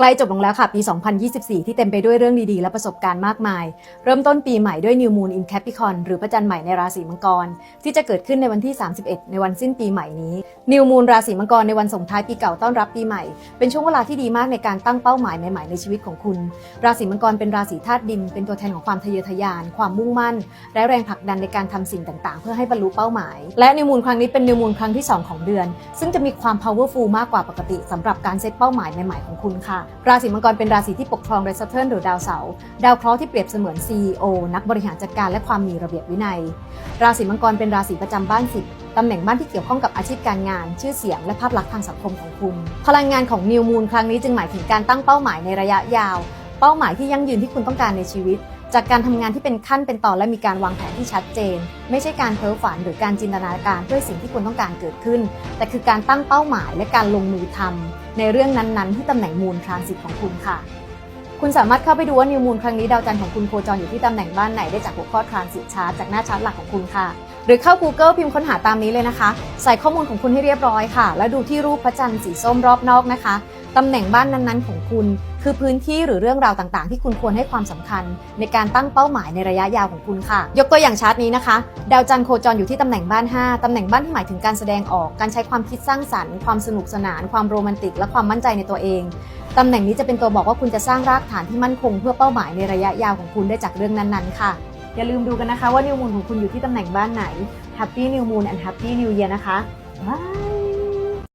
ใกล้จบลงแล้วค่ะ ปี 2024 ที่เต็มไปด้วยเรื่องดีๆ และประสบการณ์มากมาย เริ่มต้นปีใหม่ด้วย New Moon in Capricorn หรือพระจันทร์ใหม่ในราศีมังกร ที่จะเกิดขึ้นในวันที่ 31 ในวันสิ้นปีใหม่นี้ New Moon ราศีมังกรในวันส่งท้ายปีเก่าต้อนรับปีใหม่ เป็นช่วงเวลาที่ดีมากในการตั้งเป้าหมายใหม่ๆในชีวิตของคุณ ราศีมังกรเป็นราศีธาตุดิน เป็นตัวแทนของความทะเยอทะยาน ความมุ่งมั่น และแรงผลักดันในการทำสิ่งต่างๆ เพื่อให้บรรลุเป้าหมาย และ New Moon ครั้งนี้เป็น New Moon ครั้งที่ 2 ของเดือน ซึ่งจะมีความ powerful มากกว่าปกติสำหรับการเซตเป้าหมายใหม่ๆของคุณค่ะราศีมังกรเป็นราศีที่ปกครองโดย Saturn หรือดาวเสาร์ดาวเคราะห์ที่เปรียบเสมือน CEO นักบริหารจัดการและความมีระเบียบวินัย ราศีมังกรเป็นราศีประจำบ้านสิบตำแหน่งบ้านที่เกี่ยวข้องกับอาชีพการงาน ชื่อเสียงและภาพลักษณ์ทางสังคมของคุณ พลังงานของนิวมูลครั้งนี้จึงหมายถึงการตั้งเป้าหมายในระยะยาว เป้าหมายที่ยั่งยืนที่คุณต้องการในชีวิต จากการทำงานที่เป็นขั้นเป็นตอนและมีการวางแผนที่ชัดเจน ไม่ใช่การเพ้อฝันหรือการจินตนาการเพื่อสิ่งที่คุณต้องการเกิดขึ้น แต่คือการตั้งเป้าหมายและการลงมือทำในเรื่องนั้นๆ ที่ตำแหน่งมูลทรานสิตของคุณค่ะ คุณสามารถเข้าไปดูว่านิวมูลครั้งนี้ดาวจันทร์ของคุณโคจรอยู่ที่ตำแหน่งบ้านไหนได้จากหัวข้อทรานสิตชาร์ตจากหน้าชาร์ตหลักของคุณค่ะ หรือเข้า Google พิมพ์ค้นหาตามนี้เลยนะคะ ใส่ข้อมูลของคุณให้เรียบร้อยค่ะ แล้วดูที่รูปพระจันทร์สีส้มรอบนอกนะคะตำแหน่งบ้านนั้นๆ ของคุณ คือพื้นที่หรือเรื่องราวต่างๆ ที่คุณควรให้ความสำคัญ ในการตั้งเป้าหมายในระยะยาวของคุณค่ะ ยกตัวอย่างชาร์ตนี้นะคะ ดาวจันทร์โคจรอยู่ที่ตำแหน่งบ้าน 5ตำแหน่งบ้านที่หมายถึงการแสดงออกการใช้ความคิดสร้างสรรค์ ความสนุกสนาน ความโรแมนติก และความมั่นใจในตัวเองตำแหน่งนี้จะเป็นตัวบอกว่าคุณจะสร้างรากฐานที่มั่นคง เพื่อเป้าหมายในระยะยาวของคุณได้จากเรื่องนั้นๆ ค่ะ อย่าลืมดูกันนะคะว่านิวมูลของคุณอยู่ที่ตำแหน่งบ้านไหน Happy New Moon and Happy New Year นะคะ บาย